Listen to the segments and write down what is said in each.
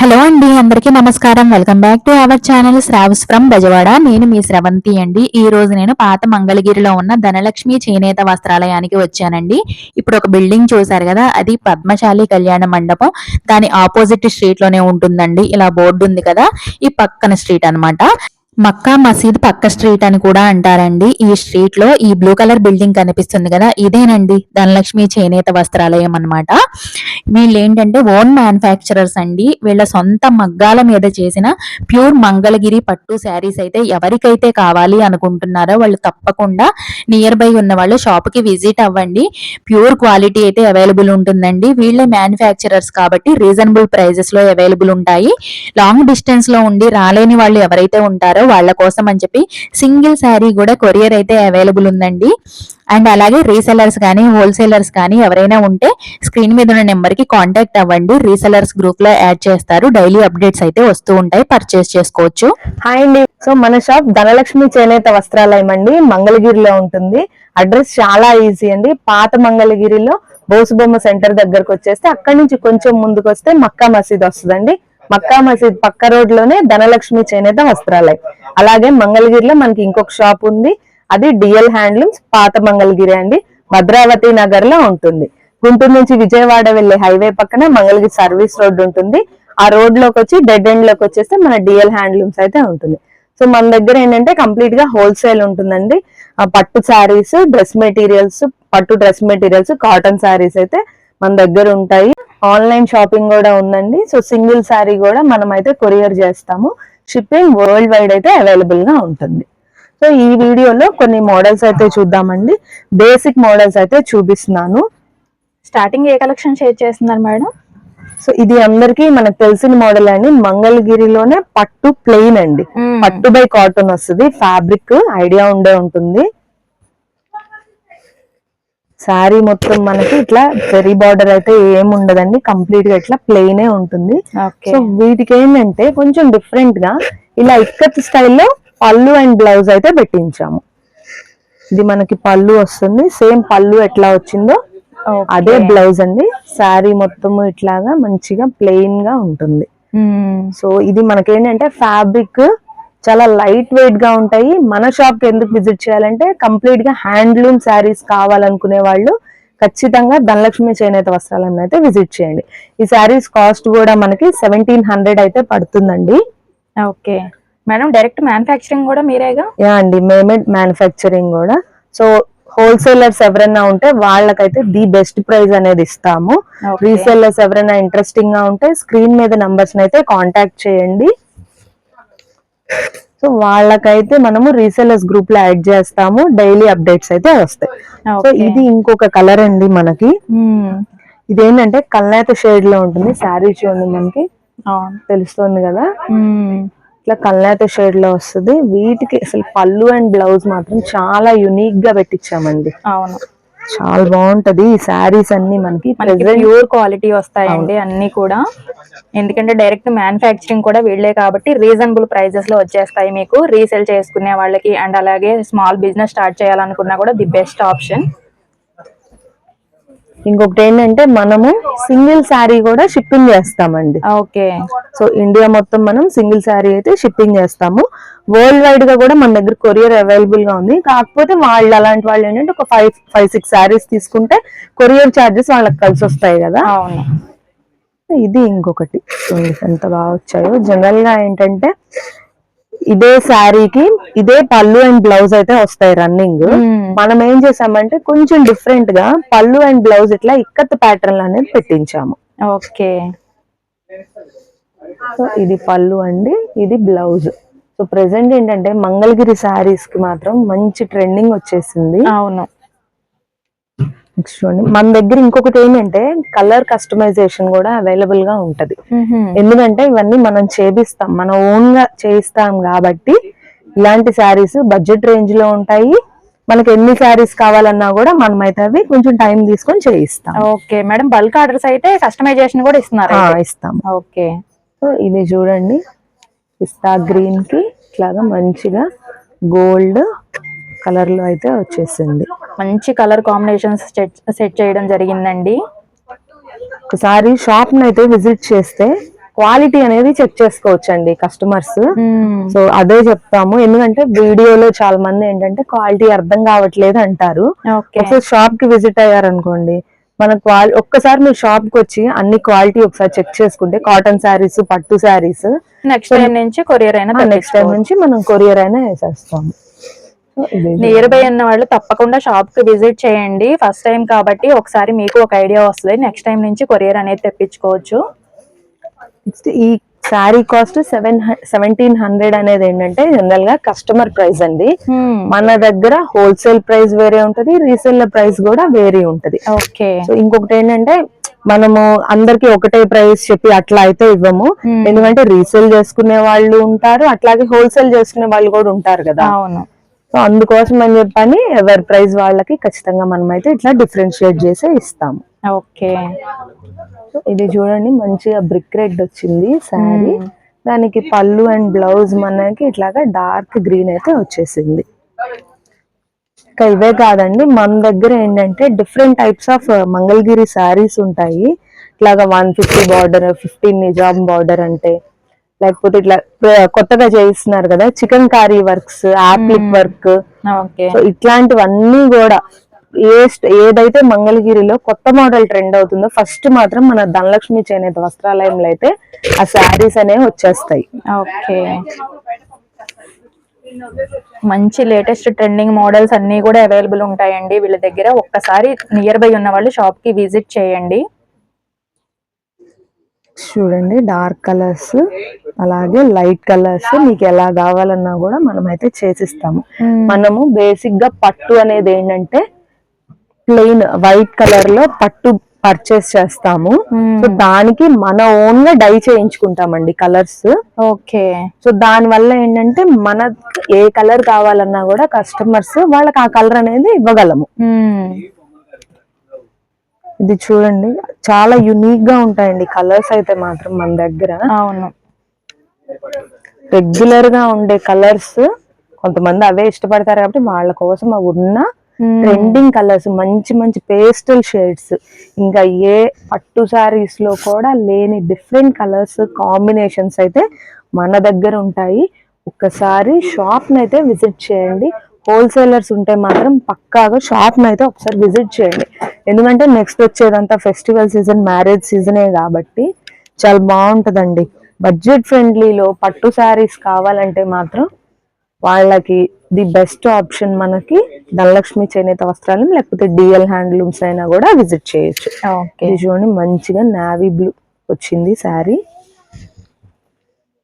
Hello అండి అందరికీ నమస్కారం. Welcome back to our channel Shravs from Bezawada. నేను మీ స్రవంతి అండి. ఈ రోజు నేను పాత మంగళగిరిలో ఉన్న ధనలక్ష్మి చేనేత వస్త్రాలయానికి వచ్చానండి. ఇప్పుడు ఒక బిల్డింగ్ చూసారు కదా అది పద్మశాలి కళ్యాణ మండపం. దాని ఆపోజిట్ స్ట్రీట్లోనే ఉంటుందండి. ఇలా బోర్డు ఉంది కదా ఈ పక్కన స్ట్రీట్ అనమాట మక్కా మసీద్ పక్క స్ట్రీట్ అని కూడా అంటారండి. ఈ స్ట్రీట్లో ఈ బ్లూ కలర్ బిల్డింగ్ కనిపిస్తుంది కదా ఇదేనండి. ధనలక్ష్మి చేనేత వస్త్రాలయం అన్నమాట. వీళ్ళు ఏంటంటే ఓన్ మ్యానుఫ్యాక్చరర్స్ అండి. వీళ్ళ సొంత మగ్గాల మీద చేసిన ప్యూర్ మంగళగిరి పట్టు శారీస్ అయితే ఎవరికైతే కావాలి అనుకుంటున్నారో వాళ్ళు తప్పకుండా నియర్ బై ఉన్న వాళ్ళు షాప్కి విజిట్ అవ్వండి. ప్యూర్ క్వాలిటీ అయితే అవైలబుల్ ఉంటుందండి. వీళ్ళే మ్యానుఫ్యాక్చరర్స్ కాబట్టి రీజనబుల్ ప్రైజెస్లో అవైలబుల్ ఉంటాయి. లాంగ్ డిస్టెన్స్లో ఉండి రాలేని వాళ్ళు ఎవరైతే ఉంటారో వాళ్ళ కోసం అని చెప్పి సింగిల్ శారీ కూడా కొరియర్ అయితే అవైలబుల్ ఉందండి. అండ్ అలాగే రీసెలర్స్ కానీ హోల్సేలర్స్ కానీ ఎవరైనా ఉంటే స్క్రీన్ మీద ఉన్న నెంబర్కి కాంటాక్ట్ అవ్వండి. రీసెలర్స్ గ్రూప్లో యాడ్ చేస్తారు. డైలీ అప్డేట్స్ అయితే వస్తూ ఉంటాయి. పర్చేస్ చేసుకోవచ్చు. హాయ్ అండి. సో మన షాప్ ధనలక్ష్మి చేనేత వస్త్రాలయం అండి మంగళగిరిలో ఉంటుంది. అడ్రస్ చాలా ఈజీ అండి. పాత మంగళగిరిలో బోసుబొమ్మ సెంటర్ దగ్గరకు వచ్చేస్తే అక్కడి నుంచి కొంచెం ముందుకు వస్తే మక్కా మసీద్ వస్తుందండి మక్కా మసీద్ పక్క రోడ్లోనే ధనలక్ష్మి చేనేత వస్త్రాలయం అలాగే మంగళగిరిలో మనకి ఇంకొక షాప్ ఉంది. అది డిఎల్ హ్యాండ్లూమ్స్ పాత మంగళగిరి అండి. భద్రావతి నగర్లో ఉంటుంది. గుంటూరు నుంచి విజయవాడ వెళ్ళే హైవే పక్కన మంగళగిరి సర్వీస్ రోడ్ ఉంటుంది. ఆ రోడ్లోకి వచ్చి డెడ్ ఎండ్లోకి వచ్చేస్తే మన డిఎల్ హ్యాండ్లూమ్స్ అయితే ఉంటుంది. సో మన దగ్గర ఏంటంటే కంప్లీట్గా హోల్సేల్ ఉంటుందండి. ఆ పట్టు శారీస్ డ్రెస్ మెటీరియల్స్ పట్టు డ్రెస్ మెటీరియల్స్ కాటన్ శారీస్ అయితే మన దగ్గర ఉంటాయి. ఆన్లైన్ షాపింగ్ కూడా ఉందండి. సో సింగిల్ శారీ కూడా మనం అయితే కొరియర్ చేస్తాము. షిప్పింగ్ వరల్డ్ వైడ్ అయితే అవైలబుల్గా ఉంటుంది. సో ఈ వీడియోలో కొన్ని మోడల్స్ అయితే చూద్దామండి. బేసిక్ మోడల్స్ అయితే చూపిస్తున్నాను. స్టార్టింగ్ ఏ కలెక్షన్ షేర్ చేస్తున్నారు మేడం? సో ఇది అందరికి మనకు తెలిసిన మోడల్ అండి. మంగళగిరిలోనే పట్టు ప్లెయిన్ అండి. పట్టు బై కాటన్ వస్తుంది. ఫ్యాబ్రిక్ ఐడియా ఉండే ఉంటుంది. శారీ మొత్తం మనకి ఇట్లా జెరీ బార్డర్ అయితే ఏం ఉండదండి కంప్లీట్గా ఇట్లా ప్లెయినే ఉంటుంది. ఓకే సో వీటికి ఏంటంటే కొంచెం డిఫరెంట్గా ఇలా ఇక్కత్ స్టైల్లో పళ్ళు అండ్ బ్లౌజ్ అయితే పెట్టించాము. ఇది మనకి పళ్ళు వస్తుంది. సేమ్ పళ్ళు ఎట్లా వచ్చిందో అదే బ్లౌజ్ అండి. శారీ మొత్తం ఇట్లాగా మంచిగా ప్లెయిన్గా ఉంటుంది. సో ఇది మనకేంటంటే ఫ్యాబ్రిక్ చాలా లైట్ వెయిట్గా ఉంటాయి. మన షాప్కి ఎందుకు విజిట్ చేయాలంటే కంప్లీట్గా హ్యాండ్లూమ్ శారీస్ కావాలనుకునే వాళ్ళు ఖచ్చితంగా ధనలక్ష్మి చేనేత వస్త్రాలను అయితే విజిట్ చేయండి. ఈ శారీస్ కాస్ట్ కూడా మనకి సెవెంటీన్ హండ్రెడ్ అయితే పడుతుందండి. ఓకే. మేడం డైరెక్ట్ మ్యానుఫ్యాక్చరింగ్ కూడా మీరేగా? యా అండి మేమే మ్యానుఫ్యాక్చరింగ్ కూడా. సో హోల్సేలర్స్ ఎవరైనా ఉంటే వాళ్ళకైతే ది బెస్ట్ ప్రైస్ అనేది ఇస్తాము. రీసేలర్స్ ఎవరైనా ఇంట్రెస్టింగ్గా ఉంటే స్క్రీన్ మీద నంబర్స్ అయితే కాంటాక్ట్ చేయండి. సో వాళ్ళకైతే మనము రీసేలర్స్ గ్రూప్లో యాడ్ చేస్తాము. డైలీ అప్డేట్స్ అయితే వస్తాయి. సో. ఇది ఇంకొక కలర్ అండి మనకి. ఇదేంటంటే కల్నేత షేడ్లో ఉంటుంది. శారీ చూడండి మనకి. తెలుస్తుంది కదా? ఇట్లా కల్నేత షేడ్లో వస్తుంది. వీటికి అసలు పళ్ళు అండ్ బ్లౌజ్ మాత్రం చాలా యునిక్గా పెట్టించామండి. అవును. చాలా బాగుంటది. ఈ శారీస్ అన్ని మనకి ప్యూర్ క్వాలిటీ వస్తాయండి అన్ని కూడా. ఎందుకంటే డైరెక్ట్ మ్యానుఫ్యాక్చరింగ్ కూడా వీళ్ళే కాబట్టి రీజనబుల్ ప్రైజెస్లో వచ్చేస్తాయి మీకు. రీసేల్ చేసుకునే వాళ్ళకి అండ్ అలాగే స్మాల్ బిజినెస్ స్టార్ట్ చేయాలనుకున్నా కూడా ది బెస్ట్ ఆప్షన్ ఇంకొకటి ఏంటంటే మనము సింగిల్ శారీ కూడా షిప్పింగ్ చేస్తామండి. ఓకే. సో ఇండియా మొత్తం మనం సింగిల్ శారీ అయితే షిప్పింగ్ చేస్తాము. వరల్డ్ వైడ్గా కూడా మన దగ్గర కొరియర్ అవైలబుల్గా ఉంది. కాకపోతే వాళ్ళు అలాంటి వాళ్ళు ఏంటంటే ఒక ఫైవ్ ఫైవ్ సిక్స్ శారీస్ తీసుకుంటే కొరియర్ చార్జెస్ వాళ్ళకి కలిసి వస్తాయి కదా. ఇది ఇంకొకటి. ఎంత బాగా వచ్చాయో. జనరల్గా ఏంటంటే ఇదే శారీకి ఇదే పళ్ళు అండ్ బ్లౌజ్ అయితే వస్తాయి రన్నింగ్. మనం ఏం చేసామంటే కొంచెం డిఫరెంట్గా పళ్ళు అండ్ బ్లౌజ్ ఇట్లా ఇక్కత్ ప్యాటర్న్ అనేది పెట్టించాము. ఓకే. సో ఇది పళ్ళు అండి ఇది బ్లౌజ్. సో ప్రెసెంట్ ఏంటంటే మంగళగిరి శారీస్కి మాత్రం మంచి ట్రెండింగ్ వచ్చేసింది. అవును. నెక్స్ట్ చూడండి మన దగ్గర ఇంకొకటి ఏంటంటే కలర్ కస్టమైజేషన్ కూడా అవైలబుల్గా ఉంటది. ఎందుకంటే ఇవన్నీ మనం చేపిస్తాం మన ఓన్గా చేయిస్తాం కాబట్టి ఇలాంటి శారీస్ బడ్జెట్ రేంజ్లో ఉంటాయి. మనకి ఎన్ని శారీస్ కావాలన్నా కూడా మనం అయితే అవి కొంచెం టైం తీసుకొని చేయిస్తాం. ఓకే మేడం బల్క్ ఆర్డర్స్ అయితే కస్టమైజేషన్ కూడా ఇస్తున్నారు. ఇస్తాం. ఓకే. సో ఇది చూడండి పిస్తా గ్రీన్కి ఇట్లాగా మంచిగా గోల్డ్ కలర్లో అయితే వచ్చేసింది. మంచి కలర్ కాంబినేషన్స్ సెట్ చేయడం జరిగిందండి. ఒకసారి షాప్ అయితే విజిట్ చేస్తే క్వాలిటీ అనేది చెక్ చేసుకోవచ్చు అండి కస్టమర్స్. సో అదే చెప్తాము. ఎందుకంటే వీడియోలో చాలా మంది ఏంటంటే క్వాలిటీ అర్థం కావట్లేదు అంటారు. ఒకసారి షాప్కి విజిట్ అయ్యారనుకోండి మన క్వాలి ఒక్కసారి మీరు షాప్కి వచ్చి అన్ని క్వాలిటీ ఒకసారి చెక్ చేసుకుంటే కాటన్ శారీస్ పట్టు శారీస్. నెక్స్ట్ టైం నుంచి కొరియర్ అయినా నెక్స్ట్ టైం నుంచి మనం కొరియర్ అయినా వేసేస్తాము. నియర్ బై ఉన్న వాళ్ళు తప్పకుండా షాప్కి విజిట్ చేయండి. ఫస్ట్ టైం కాబట్టి ఒకసారి మీకు ఒక ఐడియా వస్తుంది. నెక్స్ట్ టైం నుంచి కొరియర్ అనేది తెప్పించుకోవచ్చు. నెక్స్ట్ ఈ sari cost seven seventeen hundred అనేది ఏంటంటే జనరల్గా కస్టమర్ ప్రైస్ అండి. మన దగ్గర హోల్సేల్ ప్రైస్ వేరే ఉంటది రీసేల్ ప్రైస్ కూడా వేరే ఉంటది. ఓకే సో ఇంకొకటి ఏంటంటే మనము అందరికి ఒకటే ప్రైస్ చెప్పి అట్లా అయితే ఇవ్వము. Hmm. ఎందుకంటే రీసేల్ చేసుకునే వాళ్ళు ఉంటారు అట్లాగే హోల్సేల్ చేసుకునే వాళ్ళు కూడా ఉంటారు కదా. అవును. సో అందుకోసం అని చెప్పని ఎవరి ప్రైస్ వాళ్ళకి ఖచ్చితంగా మనం అయితే ఇట్లా డిఫరెన్షియేట్ చేసి ఇస్తాము. ఓకే. సో ఇది చూడండి మంచిగా బ్రిక్ రెడ్ వచ్చింది శారీ. దానికి పళ్ళు అండ్ బ్లౌజ్ మనకి ఇట్లాగా డార్క్ గ్రీన్ అయితే వచ్చేసింది. ఇంకా ఇవే కాదండి మన దగ్గర ఏంటంటే different types of Mangalagiri saris ఉంటాయి. ఇట్లాగా one fifty border fifteen Nizam border అంటే లేకపోతే ఇట్లా కొత్తగా చేయిస్తున్నారు కదా chikankari works applique work. Okay. So ఇట్లాంటివన్నీ కూడా ఏ ఏదైతే మంగళగిరిలో కొత్త మోడల్ ట్రెండ్ అవుతుందో ఫస్ట్ మాత్రం మన ధనలక్ష్మి చేనేత వస్త్రాలయంలో అయితే ఆ శారీస్ అనేవి వచ్చేస్తాయి. ఓకే. మంచి లేటెస్ట్ ట్రెండింగ్ మోడల్స్ అన్ని కూడా అవైలబుల్ ఉంటాయండి. వీళ్ళ దగ్గర ఒక్కసారి నియర్ బై ఉన్న వాళ్ళు షాప్కి విజిట్ చేయండి. చూడండి డార్క్ కలర్స్ అలాగే లైట్ కలర్స్ మీకు ఎలా కావాలన్నా కూడా మనం అయితే చేసిస్తాము మనము బేసిక్గా పట్టు అనేది ఏంటంటే ప్లెయిన్ వైట్ కలర్లో పట్టు పర్చేస్ చేస్తాము. సో దానికి మన ఓన్గా డై చేయించుకుంటామండి కలర్స్ ఓకే. సో దాని వల్ల ఏంటంటే మన ఏ కలర్ కావాలన్నా కూడా కస్టమర్స్ వాళ్ళకి ఆ కలర్ అనేది ఇవ్వగలము. ఇది చూడండి చాలా యునిక్గా ఉంటాయండి. కలర్స్ అయితే మాత్రం మన దగ్గర. అవును. రెగ్యులర్గా ఉండే కలర్స్ కొంతమంది అవే ఇష్టపడతారు కాబట్టి వాళ్ళ కోసం అవి ఉన్న. ట్రెండింగ్ కలర్స్ మంచి మంచి పేస్టల్ షేడ్స్ ఇంకా ఏ పట్టు సారీస్లో కూడా లేని డిఫరెంట్ కలర్స్ కాంబినేషన్స్ అయితే మన దగ్గర ఉంటాయి. ఒక్కసారి షాప్ అయితే విజిట్ చేయండి. హోల్సేలర్స్ ఉంటే మాత్రం పక్కాగా షాప్ అయితే ఒకసారి విజిట్ చేయండి. ఎందుకంటే నెక్స్ట్ వచ్చేదంతా ఫెస్టివల్ సీజన్ మ్యారేజ్ సీజనే కాబట్టి చాలా బాగుంటదండి. బడ్జెట్ ఫ్రెండ్లీలో పట్టు శారీస్ కావాలంటే మాత్రం వాళ్ళకి ది బెస్ట్ ఆప్షన్ మనకి ధనలక్ష్మి చేనేత వస్త్రాలు లేకపోతే డిఎల్ హ్యాండ్లూమ్స్ అయినా కూడా విజిట్ చేయొచ్చు. చూడండి మంచిగా నావీ బ్లూ వచ్చింది శారీ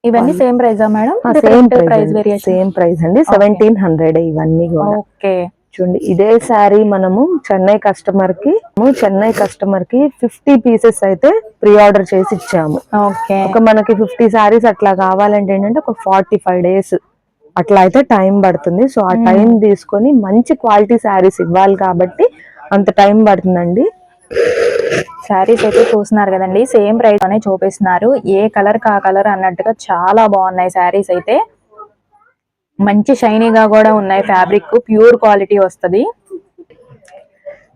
ఇవన్నీ same ప్రైజా madam same price same price అండి. సెవెంటీన్ హండ్రెడ్ ఇవన్నీ కూడా. ఓకే చూడండి. ఇదే శారీ మనము చెన్నై కస్టమర్కి చెన్నై కస్టమర్కి ఫిఫ్టీ పీసెస్ అయితే ప్రీ ఆర్డర్ చేసి ఇచ్చాము. ఒక మనకి ఫిఫ్టీ సారీస్ అట్లా కావాలంటే ఏంటంటే ఒక ఫార్టీ ఫైవ్ డేస్ అట్లా అయితే టైం పడుతుంది. సో ఆ టైం తీసుకొని మంచి క్వాలిటీ శారీస్ ఇవ్వాలి కాబట్టి అంత టైం పడుతుందండి. శారీస్ అయితే చూస్తున్నారు కదండి. సేమ్ ప్రైస్ అనే చూపిస్తున్నారు. ఏ కలర్ కా కలర్ అన్నట్టుగా చాలా బాగున్నాయి శారీస్ అయితే. మంచి షైనీగా కూడా ఉన్నాయి ఫ్యాబ్రిక్. ప్యూర్ క్వాలిటీ వస్తది.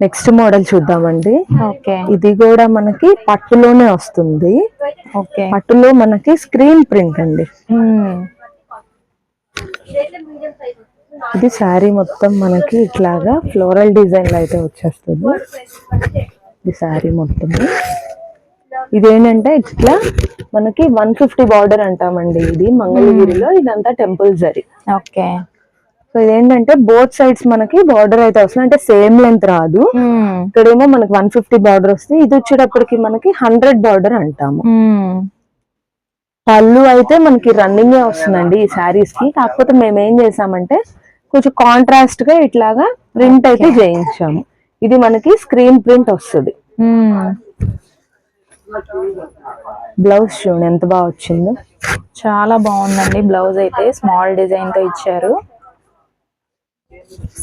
నెక్స్ట్ మోడల్ చూద్దామండి. ఓకే. ఇది కూడా మనకి పట్టులోనే వస్తుంది. ఓకే. పట్టులో మనకి స్క్రీన్ ప్రింట్ అండి. ఇది శారీ మొత్తం మనకి ఇట్లాగా ఫ్లోరల్ డిజైన్ అయితే వచ్చేస్తుంది. ఇది శారీ మొత్తం ఇదేంటంటే ఇట్లా మనకి వన్ ఫిఫ్టీ బార్డర్ అంటామండి ఇది మంగళగిరిలో. ఇదంతా టెంపుల్ జరి ఓకే. సో ఇదేంటంటే బోత్ సైడ్స్ మనకి బార్డర్ అయితే వస్తుంది. అంటే సేమ్ లెంత్ రాదు. ఇక్కడేమో మనకి వన్ ఫిఫ్టీ బార్డర్ వస్తుంది. ఇది వచ్చేటప్పటికి మనకి హండ్రెడ్ బార్డర్ అంటాము. పళ్ళు అయితే మనకి రన్నింగ్ వస్తుందండి ఈ శారీస్కి. కాకపోతే మేము ఏం చేసామంటే కొంచెం కాంట్రాస్ట్గా ఇట్లాగా ప్రింట్ అయితే చేయించాము. ఇది మనకి స్క్రీన్ ప్రింట్ వస్తుంది. బ్లౌజ్ చూడండి ఎంత బాగా వచ్చిందో. చాలా బాగుందండి బ్లౌజ్ అయితే స్మాల్ డిజైన్తో ఇచ్చారు.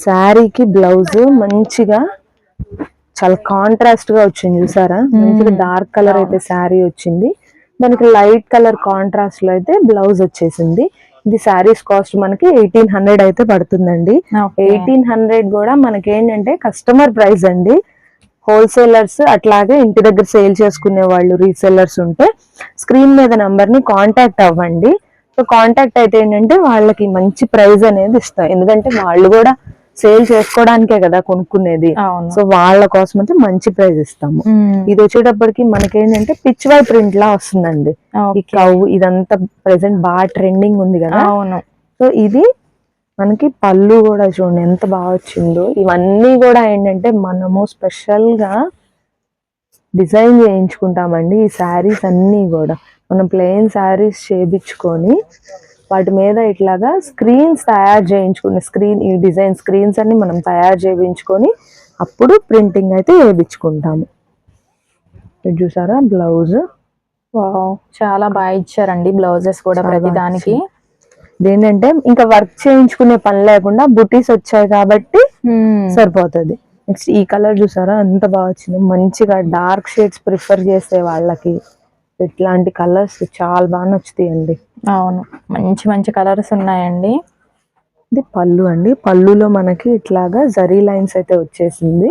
శారీకి బ్లౌజ్ మంచిగా చాలా కాంట్రాస్ట్గా వచ్చింది చూసారా? మంచిగా డార్క్ కలర్ అయితే శారీ వచ్చింది. దానికి లైట్ కలర్ కాంట్రాస్ట్లో అయితే బ్లౌజ్ వచ్చేసింది. ఇది శారీస్ కాస్ట్ మనకి ఎయిటీన్ హండ్రెడ్ అయితే పడుతుందండి. ఎయిటీన్ హండ్రెడ్ కూడా మనకి ఏంటంటే కస్టమర్ ప్రైస్ అండి. హోల్సేలర్స్ అట్లాగే ఇంటి దగ్గర సేల్ చేసుకునే వాళ్ళు రీసెల్లర్స్ ఉంటే స్క్రీన్ మీద నంబర్ని కాంటాక్ట్ అవ్వండి. సో కాంటాక్ట్ అయితే ఏంటంటే వాళ్ళకి మంచి ప్రైస్ అనేది ఇస్తాం. ఎందుకంటే వాళ్ళు కూడా సేల్ చేసుకోవడానికే కదా కొనుక్కునేది. సో వాళ్ళ కోసం అయితే మంచి ప్రైస్ ఇస్తాము. ఇది వచ్చేటప్పటికి మనకేంటంటే పిచ్ వై ప్రింట్ లా వస్తుందండి ఈ ఇదంతా ప్రెసెంట్ బాగా ట్రెండింగ్ ఉంది కదా. అవును. సో ఇది మనకి పళ్ళు కూడా చూడండి ఎంత బాగా వచ్చిందో. ఇవన్నీ కూడా ఏంటంటే మనము స్పెషల్గా డిజైన్ చేయించుకుంటామండి ఈ శారీస్ అన్నీ కూడా. మనం ప్లెయిన్ శారీస్ చేయించుకొని వాటి మీద ఇట్లాగా స్క్రీన్స్ తయారు చేయించుకుని స్క్రీన్ ఈ డిజైన్ స్క్రీన్స్ అన్ని మనం తయారు చేయించుకొని అప్పుడు ప్రింటింగ్ అయితే వేయించుకుంటాము. చూసారా బ్లౌజ్. చాలా బాగా ఇచ్చారండి బ్లౌజెస్ కూడా ప్రతి దానికి ఇదేంటంటే ఇంకా వర్క్ చేయించుకునే పని లేకుండా బుటీస్ వచ్చాయి కాబట్టి మ్మ్. సరిపోతుంది. నెక్స్ట్ ఈ కలర్ చూసారా? ఎంత బాగా వచ్చింది. మంచిగా డార్క్ షేడ్స్ ప్రిఫర్ చేసే వాళ్ళకి ఇట్లాంటి కలర్స్ చాలా బాగా నచ్చుతాయండి. అవును. మంచి మంచి కలర్స్ ఉన్నాయండి. ఇది పళ్ళు అండి. పళ్ళులో మనకి ఇట్లాగా జరీ లైన్స్ అయితే వచ్చేసింది.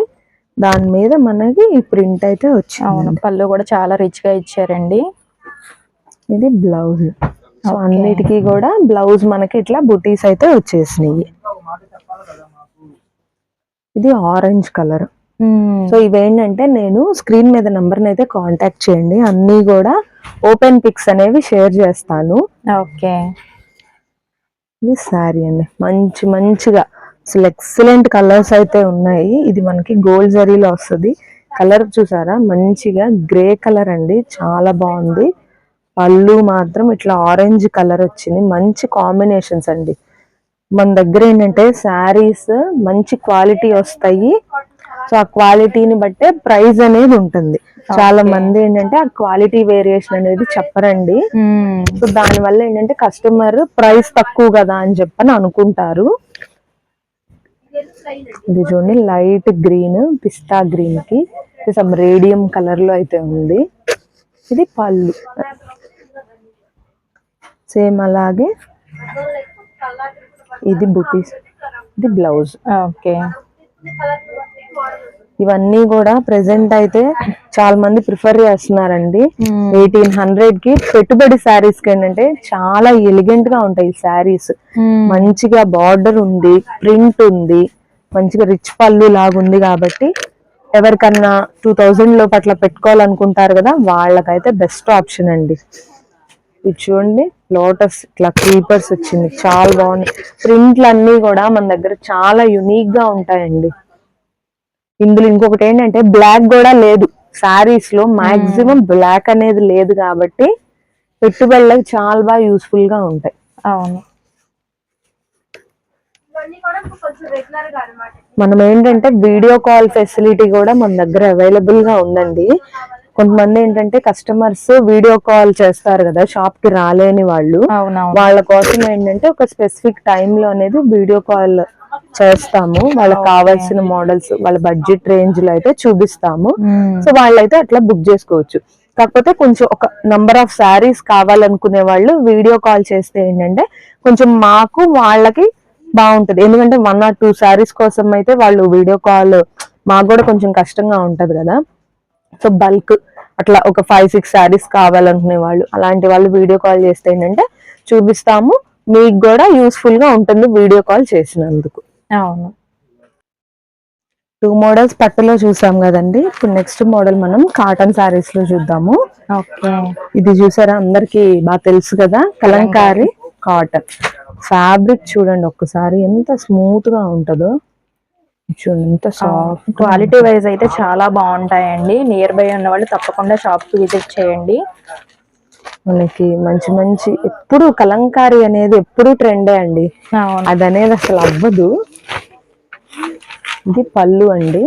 దాని మీద మనకి ఈ ప్రింట్ అయితే అవును. వచ్చింది పళ్ళు కూడా చాలా రిచ్గా ఇచ్చారండి. ఇది బ్లౌజ్ సో. అన్నిటికీ కూడా బ్లౌజ్ మనకి ఇట్లా బుటీస్ అయితే వచ్చేసినాయి. ఇది ఆరెంజ్ కలర్. సో ఇవేంటంటే నేను స్క్రీన్ మీద నంబర్ అయితే కాంటాక్ట్ చేయండి. అన్నీ కూడా ఓపెన్ పిక్స్ అనేవి షేర్ చేస్తాను. ఓకే. ఇది శారీ అండి. మంచి మంచిగా అసలు ఎక్సలెంట్ కలర్స్ అయితే ఉన్నాయి. ఇది మనకి గోల్డ్ జరీలో వస్తుంది. కలర్ చూసారా? మంచిగా గ్రే కలర్ అండి. చాలా బాగుంది. పళ్ళు మాత్రం ఇట్లా ఆరెంజ్ కలర్ వచ్చింది. మంచి కాంబినేషన్స్ అండి. మన దగ్గర ఏంటంటే శారీస్ మంచి క్వాలిటీ వస్తాయి. సో ఆ క్వాలిటీని బట్టే ప్రైస్ అనేది ఉంటుంది. చాలా. మంది ఏంటంటే ఆ క్వాలిటీ వేరియేషన్ అనేది చెప్పరండి. సో దాని వల్ల ఏంటంటే కస్టమర్ ప్రైస్ తక్కువ కదా అని చెప్పని అనుకుంటారు. ఇది చూడండి లైట్ గ్రీన్ పిస్తా గ్రీన్కి. సమ్ రేడియం కలర్లో అయితే ఉంది. ఇది పళ్ళు. సేమ్ అలాగే ఇది బుటీస్. ఇది బ్లౌజ్. ఓకే. ఇవన్నీ కూడా ప్రెసెంట్ అయితే చాలా మంది ప్రిఫర్ చేస్తున్నారండి. ఎయిటీన్ హండ్రెడ్కి పెట్టుబడి శారీస్కి ఏంటంటే చాలా ఎలిగెంట్గా ఉంటాయి శారీస్. మంచిగా బార్డర్ ఉంది ప్రింట్ ఉంది మంచిగా రిచ్ పళ్ళు లాగా ఉంది కాబట్టి ఎవరికన్నా టూ థౌజండ్ లోపు అట్లా పెట్టుకోవాలనుకుంటారు కదా వాళ్ళకైతే బెస్ట్ ఆప్షన్ అండి. ఇది చూడండి. లోటస్ ఇట్లా క్రీపర్స్ వచ్చింది. చాలా బాగుంది ప్రింట్లు అన్ని కూడా మన దగ్గర చాలా యునిక్గా ఉంటాయండి. ఇందులో ఇంకొకటి ఏంటంటే బ్లాక్ కూడా లేదు. శారీస్లో మాక్సిమం బ్లాక్ అనేది లేదు కాబట్టి పెట్టుబడులకు చాలా బాగా యూస్ఫుల్గా ఉంటాయి. అవును. మనం ఏంటంటే వీడియో కాల్ ఫెసిలిటీ కూడా మన దగ్గర అవైలబుల్గా ఉందండి. కొంతమంది ఏంటంటే కస్టమర్స్ వీడియో కాల్ చేస్తారు కదా షాప్కి రాలేని వాళ్ళు. వాళ్ళ కోసం ఏంటంటే ఒక స్పెసిఫిక్లో అనేది వీడియో కాల్ చేస్తాము. వాళ్ళకి కావాల్సిన మోడల్స్ వాళ్ళ బడ్జెట్ రేంజ్లో అయితే చూపిస్తాము. సో వాళ్ళైతే అట్లా బుక్ చేసుకోవచ్చు. కాకపోతే కొంచెం ఒక నంబర్ ఆఫ్ శారీస్ కావాలనుకునే వాళ్ళు వీడియో కాల్ చేస్తే ఏంటంటే కొంచెం మాకు వాళ్ళకి బాగుంటది. ఎందుకంటే వన్ ఆర్ టూ శారీస్ కోసం అయితే వాళ్ళు వీడియో కాల్ మాకు కూడా కొంచెం కష్టంగా ఉంటది కదా. సో బల్క్ అట్లా ఒక ఫైవ్ సిక్స్ శారీస్ కావాలనుకునే వాళ్ళు. అలాంటి వాళ్ళు వీడియో కాల్ చేస్తే ఏంటంటే చూపిస్తాము మీకు కూడా యూస్ఫుల్గా ఉంటుంది వీడియో కాల్ చేసినందుకు. అవును. టూ మోడల్స్ పట్టులో చూసాం కదండి. ఇప్పుడు నెక్స్ట్ మోడల్ మనం కాటన్ శారీస్లో చూద్దాము. ఇది చూసారా? అందరికి బాగా తెలుసు కదా? కలంకారీ కాటన్ ఫ్యాబ్రిక్ చూడండి ఒక్కసారి ఎంత స్మూత్గా ఉంటుందో. ఎంత సాఫ్ట్ క్వాలిటీ వైజ్ అయితే చాలా బాగుంటాయండి. నియర్ బై ఉన్న వాళ్ళు తప్పకుండా షాప్కి విజిట్ చేయండి. మనకి మంచి మంచి ఎప్పుడు కలంకారీ అనేది ఎప్పుడు ట్రెండే అండి. అది అనేది అసలు అవ్వదు. ఇది పళ్ళు అండి.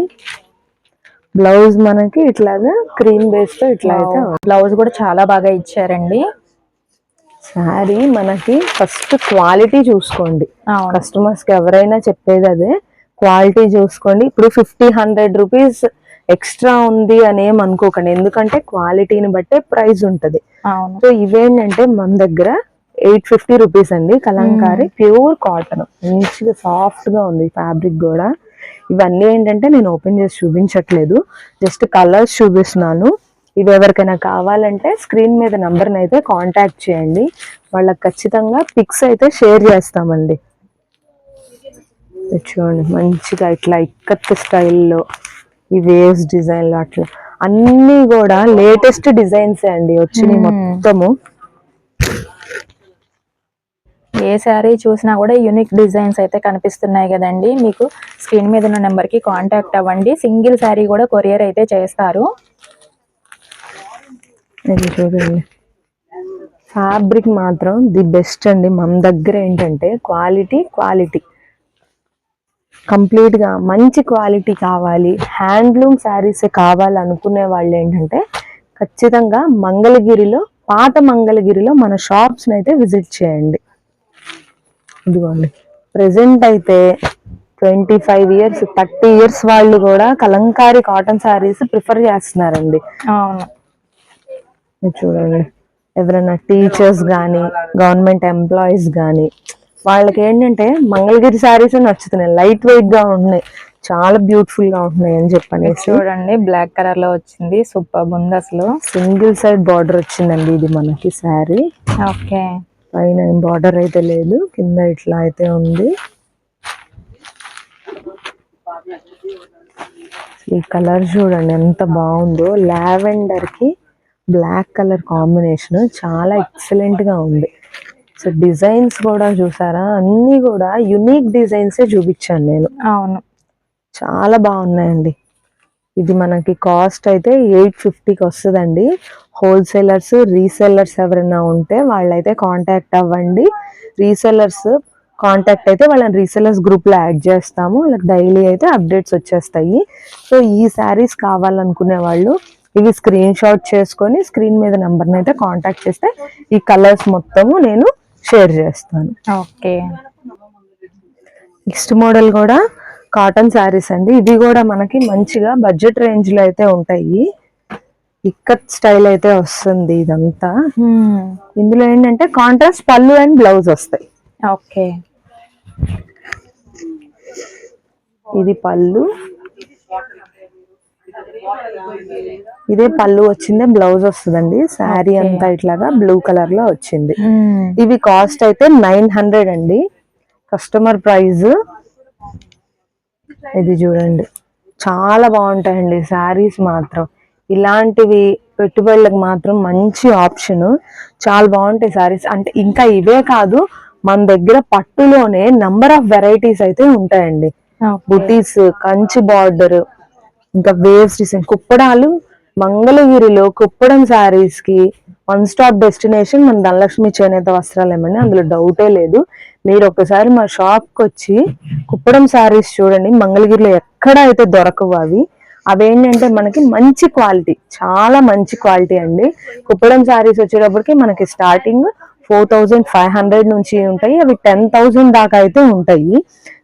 బ్లౌజ్ మనకి ఇట్లాగా క్రీమ్ బేస్తో ఇట్లా అయితే బ్లౌజ్ కూడా చాలా బాగా ఇచ్చారండి. శారీ మనకి ఫస్ట్ క్వాలిటీ చూసుకోండి. కస్టమర్స్కి ఎవరైనా చెప్పేది అదే. క్వాలిటీ చూసుకోండి. ఇప్పుడు ఫిఫ్టీ హండ్రెడ్ రూపీస్ ఎక్స్ట్రా ఉంది అని అనుకోకండి. ఎందుకంటే క్వాలిటీని బట్టే ప్రైస్ ఉంటది. సో ఇవేంటంటే మన దగ్గర ఎయిట్ ఫిఫ్టీ రూపీస్ అండి కలంకారీ ప్యూర్ కాటన్. మంచిగా సాఫ్ట్గా ఉంది ఫ్యాబ్రిక్ కూడా. ఇవన్నీ ఏంటంటే నేను ఓపెన్ చేసి చూపించట్లేదు. జస్ట్ కలర్స్ చూపిస్తున్నాను. ఇవి ఎవరికైనా కావాలంటే స్క్రీన్ మీద నంబర్ని అయితే కాంటాక్ట్ చేయండి. వాళ్ళకి ఖచ్చితంగా పిక్స్ అయితే షేర్ చేస్తామండి. చూడండి మంచిగా ఇట్లా ఇక్కత్ స్టైల్లో ఈ వేవ్స్ డిజైన్లో అట్లా. అన్నీ కూడా లేటెస్ట్ డిజైన్స్ అండి వచ్చినాయి. మొత్తము. ఏ శారీ చూసినా కూడా యూనిక్ డిజైన్స్ అయితే కనిపిస్తున్నాయి కదండి. మీకు స్క్రీన్ మీద ఉన్న నెంబర్కి కాంటాక్ట్ అవ్వండి. సింగిల్ శారీ కూడా కొరియర్ అయితే చేస్తారు. ఇది చూడండి. ఫ్యాబ్రిక్ మాత్రం ది బెస్ట్ అండి. మన దగ్గర ఏంటంటే క్వాలిటీ క్వాలిటీ. కంప్లీట్గా మంచి క్వాలిటీ కావాలి హ్యాండ్లూమ్ శారీస్ కావాలి అనుకునే వాళ్ళు ఏంటంటే ఖచ్చితంగా మంగళగిరిలో పాత మంగళగిరిలో మన షాప్స్ అయితే విజిట్ చేయండి. ఇదిగోండి. ప్రెసెంట్ అయితే twenty five years thirty years వాళ్ళు కూడా కలంకారీ కాటన్ శారీస్ ప్రిఫర్ చేస్తున్నారండి. చూడండి. ఎవరైనా టీచర్స్ కానీ గవర్నమెంట్ ఎంప్లాయీస్ కానీ వాళ్ళకి ఏంటంటే మంగళగిరి శారీస్ నచ్చుతున్నాయి. లైట్ వెయిట్గా ఉంటున్నాయి. చాలా బ్యూటిఫుల్గా ఉంటున్నాయి అని చెప్పనేసి. చూడండి బ్లాక్ కలర్లో వచ్చింది. సూపర్ ఉంది అసలు. సింగిల్ సైడ్ బార్డర్ వచ్చిందండి ఇది మనకి శారీ. ఓకే. పైన బార్డర్ అయితే లేదు. కింద ఇట్లా అయితే ఉంది. ఈ కలర్ చూడండి ఎంత బాగుందో. లావెండర్కి బ్లాక్ కలర్ కాంబినేషన్ చాలా ఎక్సలెంట్గా ఉంది. సో డిజైన్స్ కూడా చూసారా? అన్ని కూడా యునిక్ డిజైన్సే చూపించాను నేను. అవును. చాలా బాగున్నాయండి. ఇది మనకి కాస్ట్ అయితే ఎయిట్ ఫిఫ్టీకి వస్తుందండి. హోల్సేలర్స్ రీసెల్లర్స్ ఎవరైనా ఉంటే వాళ్ళైతే కాంటాక్ట్ అవ్వండి. రీసెల్లర్స్ కాంటాక్ట్ అయితే వాళ్ళని రీసెల్లర్స్ గ్రూప్లో యాడ్ చేస్తాము. వాళ్ళకి డైలీ అయితే అప్డేట్స్ వచ్చేస్తాయి. సో ఈ శారీస్ కావాలనుకునే వాళ్ళు ఇవి స్క్రీన్ షాట్ చేసుకొని స్క్రీన్ మీద నెంబర్ని అయితే కాంటాక్ట్ చేస్తే ఈ కలర్స్ మొత్తము నేను షేర్ చేస్తాను. ఓకే. నెక్స్ట్ మోడల్ కూడా కాటన్ శారీస్ అండి. ఇవి కూడా మనకి మంచిగా బడ్జెట్ రేంజ్లో అయితే ఉంటాయి. ఇక్కత్ స్టైల్ అయితే వస్తుంది ఇదంతా. ఇందులో ఏంటంటే కాంట్రాస్ట్ పళ్ళు అండ్ బ్లౌజ్ వస్తాయి. ఓకే. ఇది పళ్ళు. ఇదే పళ్ళు వచ్చిందే బ్లౌజ్ వస్తుందండి. శారీ. అంతా ఇట్లాగా బ్లూ కలర్లో వచ్చింది. ఇవి కాస్ట్ అయితే నైన్ హండ్రెడ్ అండి. కస్టమర్ ప్రైస్ ఇది చూడండి. చాలా బాగుంటాయండి శారీస్ మాత్రం. ఇలాంటివి పెట్టుబడులకు మాత్రం మంచి ఆప్షన్. చాలా బాగుంటాయి శారీస్. అంటే ఇంకా ఇవే కాదు మన దగ్గర పట్టులోనే నంబర్ ఆఫ్ వెరైటీస్ అయితే ఉంటాయండి. బుటీస్ కంచి బార్డర్ ఇంకా వేవ్స్ డిజైన్. కుప్పడాలు మంగళగిరిలో కుప్పడం శారీస్కి వన్ స్టాప్ డెస్టినేషన్ మన ధనలక్ష్మి చేనేత వస్త్రాలు ఏమని అందులో డౌటే లేదు. మీరు ఒకసారి మా షాప్కి వచ్చి కుప్పడం శారీస్ చూడండి. మంగళగిరిలో ఎక్కడ అయితే దొరకవు అవి అవేంటంటే మనకి మంచి క్వాలిటీ చాలా మంచి క్వాలిటీ అండి. కుప్పడం శారీస్ వచ్చేటప్పటికి మనకి starting four thousand five hundred నుంచి ఉంటాయి. అవి టెన్ థౌజండ్ దాకా అయితే ఉంటాయి.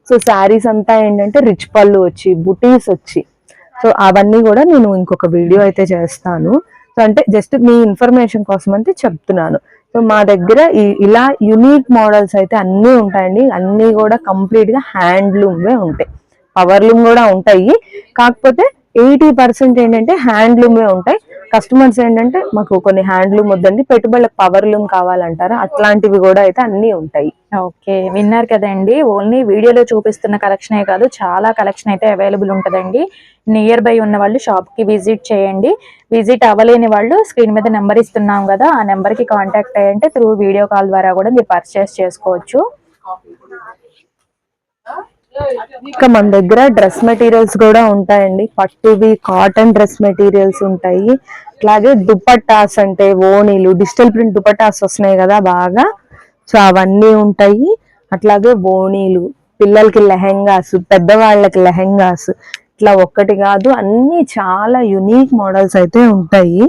సో శారీస్ అంతా ఏంటంటే రిచ్ పళ్ళు వచ్చి బుటీస్ వచ్చి సో అవన్నీ కూడా నేను ఇంకొక వీడియో అయితే చేస్తాను. సో అంటే జస్ట్ మీ ఇన్ఫర్మేషన్ కోసం అయితే చెప్తున్నాను. సో మా దగ్గర ఈ- ఇలా యునిక్ మోడల్స్ అయితే అన్నీ ఉంటాయండి. అన్నీ కూడా కంప్లీట్గా హ్యాండ్లూమ్వే ఉంటాయి. పవర్లూమ్ కూడా ఉంటాయి. కాకపోతే ఎయిటీ పర్సెంట్ ఏంటంటే హ్యాండ్లూమే ఉంటాయి. కస్టమర్స్ ఏంటంటే మాకు కొన్ని హ్యాండ్లూమ్ వద్దండి పెట్టుబడులకు పవర్లూమ్ కావాలంటారా. అట్లాంటివి కూడా అయితే అన్ని ఉంటాయి. ఓకే విన్నారు కదండి. ఓన్లీ వీడియోలో చూపిస్తున్న కలెక్షనే కాదు చాలా కలెక్షన్ అయితే అవైలబుల్ ఉంటుందండి. నియర్ బై ఉన్న వాళ్ళు షాప్కి విజిట్ చేయండి. విజిట్ అవ్వలేని వాళ్ళు స్క్రీన్ మీద నెంబర్ ఇస్తున్నాం కదా ఆ నెంబర్కి కాంటాక్ట్ అయ్యంటే త్రూ వీడియో కాల్ ద్వారా కూడా మీరు పర్చేస్ చేసుకోవచ్చు. ఇంకా మన దగ్గర డ్రెస్ మెటీరియల్స్ కూడా ఉంటాయండి. పట్టువి కాటన్ డ్రెస్ మెటీరియల్స్ ఉంటాయి. అట్లాగే దుపట్టాస్ అంటే ఓణీలు డిజిటల్ ప్రింట్ దుపట్టాస్ వస్తున్నాయి కదా బాగా. సో అవన్నీ ఉంటాయి. అట్లాగే ఓణీలు పిల్లలకి లెహెంగాస్ పెద్దవాళ్ళకి లెహెంగాస్ ఇట్లా ఒక్కటి కాదు అన్ని చాలా యునీక్ మోడల్స్ అయితే ఉంటాయి.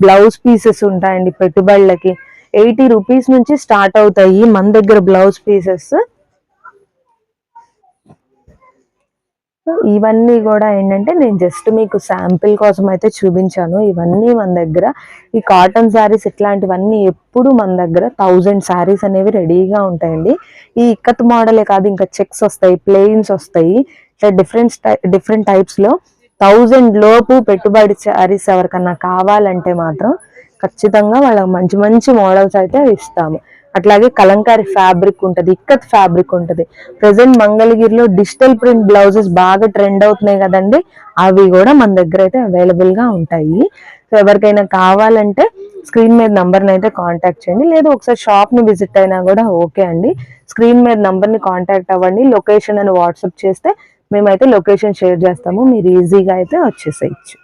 బ్లౌజ్ పీసెస్ ఉంటాయండి పెట్టుబడులకి. ఎయిటీ రూపీస్ నుంచి స్టార్ట్ అవుతాయి మన దగ్గర బ్లౌజ్ పీసెస్. ఇవన్నీ కూడా ఏంటంటే నేను జస్ట్ మీకు శాంపిల్ కోసం అయితే చూపించాను. ఇవన్నీ మన దగ్గర ఈ కాటన్ శారీస్ ఇట్లాంటివన్నీ ఎప్పుడు మన దగ్గర థౌజండ్ శారీస్ అనేవి రెడీగా ఉంటాయండి. ఈ ఇక్కత్ మోడలే కాదు ఇంకా చెక్స్ వస్తాయి ప్లెయిన్స్ వస్తాయి. ఇట్లా డిఫరెంట్ డిఫరెంట్ టైప్స్లో థౌజండ్ లోపు పెట్టుబడి శారీస్ ఎవరికన్నా కావాలంటే మాత్రం ఖచ్చితంగా వాళ్ళకి మంచి మంచి మోడల్స్ అయితే ఇస్తాము. అట్లాగే కలంకారీ ఫ్యాబ్రిక్ ఉంటుంది ఇక్కత్ ఫ్యాబ్రిక్ ఉంటుంది. ప్రజెంట్ మంగళగిరిలో డిజిటల్ ప్రింట్ బ్లౌజెస్ బాగా ట్రెండ్ అవుతున్నాయి కదండి. అవి కూడా మన దగ్గర అయితే అవైలబుల్గా ఉంటాయి. సో ఎవరికైనా కావాలంటే స్క్రీన్ మీద నంబర్ని అయితే కాంటాక్ట్ చేయండి. లేదా ఒకసారి షాప్ని విజిట్ అయినా కూడా ఓకే అండి. స్క్రీన్ మీద నంబర్ని కాంటాక్ట్ అవ్వండి. లొకేషన్ అని వాట్సాప్ చేస్తే మేమైతే లొకేషన్ షేర్ చేస్తాము. మీరు ఈజీగా అయితే వచ్చేసేయచ్చు.